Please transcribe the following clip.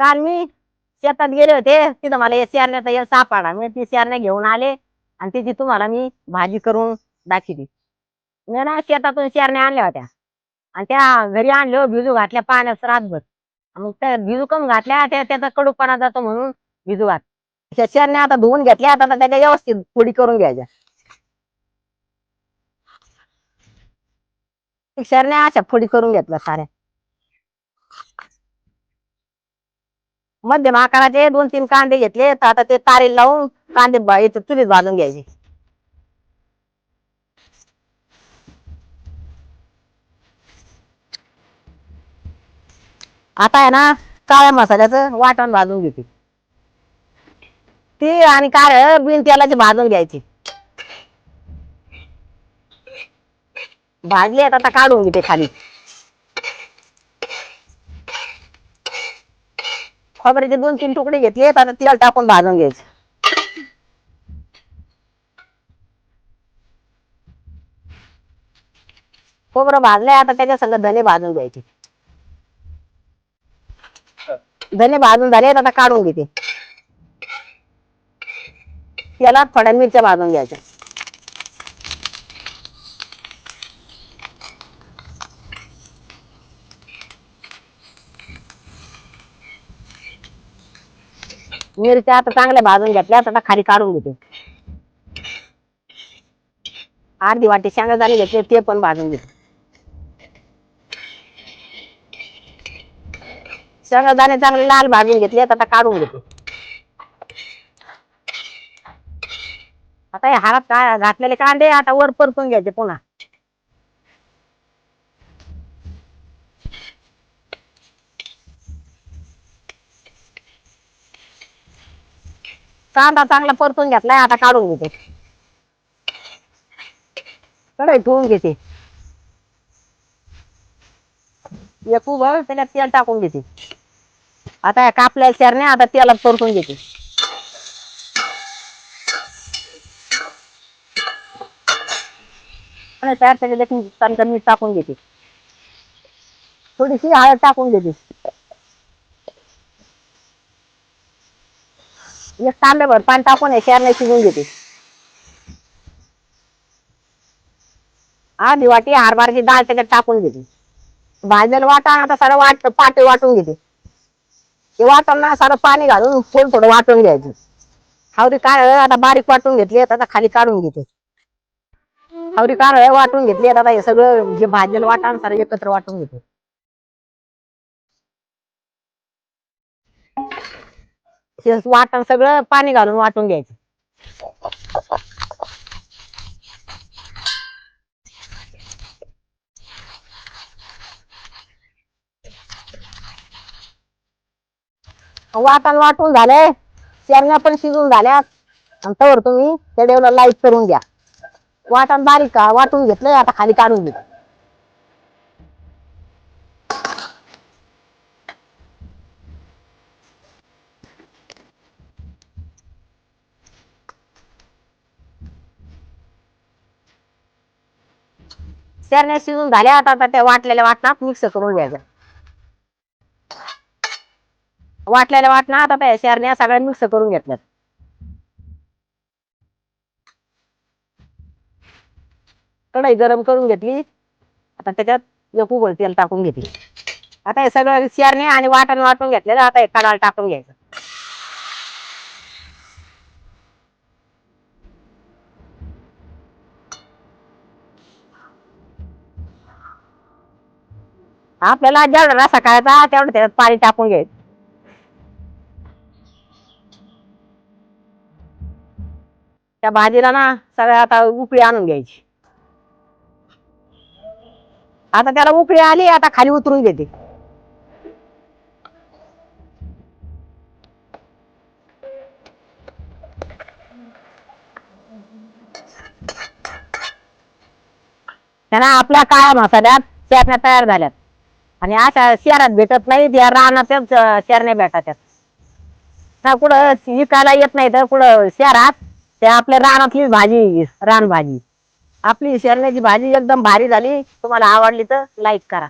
काल मी शेतात गेले होते तिथं मला या शेरण्याचा एक सापडा. मी ती शेरण्या घेऊन आले आणि तिची तुम्हाला मी भाजी करून दाखवली. मी ना शेतातून शेरण्या आणल्या होत्या. आणि त्या घरी आणल्या भिजू हो, घातल्या पाण्यात रातभर. मग त्या भिजू कम घातल्या त्या त्याचा कडूपणा जातो म्हणून भिजू घात त्या शेरण्या आता धुवून घेतल्या आता त्याच्या व्यवस्थित पोडी करून घ्यायच्या. शेरण्या अशा फोडी करून घेतल्या साऱ्या. मध्यम आकाराचे दोन तीन कांदे घेतले तर आता ते तारे लावून कांदे बा- इथं चुलीत भाजून घ्यायचे. आता आहे ना काळ्या मसाल्याचं वाटण भाजून घेते. ती आणि काळ बिन तेलाची भाजून घ्यायची. भाजली आता आता काढून घेते खाली. खोबऱ्याचे दोन तीन तुकडे घेतले आता तेल टाकून भाजून घ्यायचे. खोबरं भाजलंय आता त्याच्या संग धने भाजून घ्यायचे. धने भाजून झाले आता काढून घेते. त्याला थोड्या मिरच्या भाजून घ्यायच्या. मिरच्या आता चांगल्या भाजून घेतल्या आता खाली काढून घेते. अर्धी वाटी शेंगादाणे घेतले ते पण भाजून घेते. शेंगादाणे चांगले लाल भाजून घेतले आता काढून घेते. आता हे हारात का घातलेले कांदे आता वर परतून घ्यायचे पुन्हा. कांदा चांगला परतून घेतलाय आता काढून घेते. कढई ठेवून घेते. एक उभं त्याला तेल टाकून घेते. आता या चार नाही आता तेलात परतून घेते. तयार मीठ टाकून घेते. थोडीशी हळद टाकून घेते. एक तांब्याभर पाणी टाकून हे शेरण्या शिजून घेते. आधी वाटी हरभऱ्याची डाळ त्याच्यात टाकून घेते. भाजलेलं वाटा आता सारं वाट पाटे वाटून घेते. ते वाटून सारं पाणी घालून थोडं थोडं वाटून घ्यायचं. हावरी काळ आता बारीक वाटून घेतली आता खाली काढून घेते. हावरी काळ वाटून घेतली आता हे सगळं जे भाजलेलं वाटा सारं एकत्र वाटून घेते. ते वाटण सगळं पाणी घालून वाटून घ्यायचं. वाटण वाटून झाले शेंगा पण शिजून झाल्या आणि तवर तुम्ही त्या डेवला लाइट करून द्या वाटण बारीक का वाटून घेतलंय आता खाली काढून घेते शेरण्या शिजून झाल्या आता आता त्या वाटलेल्या वाटणात मिक्स करून घ्यायचं वाटलेल्या वाटणा आता त्या शेरण्या सगळ्या मिक्स करून घेतल्यात. कढई गरम करून घेतली. आता त्याच्यात एक उघड तेल टाकून घेतली. आता हे सगळं शेरणे आणि वाटण वाटून घेतलेलं आता हे कडाला टाकून घ्यायचं. आपल्याला जेवढा रसा करायचा तेवढं त्याच्यात पाणी टाकून घ्यायचं. त्या भाजीला ना सगळ्या आता उकळी आणून घ्यायची. आता त्याला उकळी आली आता खाली उतरून घेते. त्यांना आपल्या काळ्या मसाल्यात चटण्या तयार झाल्यात. आणि अशा शहरात भेटत नाही त्या रानातच अं, भेटतात ना कुठं विकायला येत नाही तर कुठं शहरात ते आपल्या रानातली भाजी रान भाजी आपली शेरण्याची भाजी एकदम भारी झाली. तुम्हाला आवडली तर लाईक करा.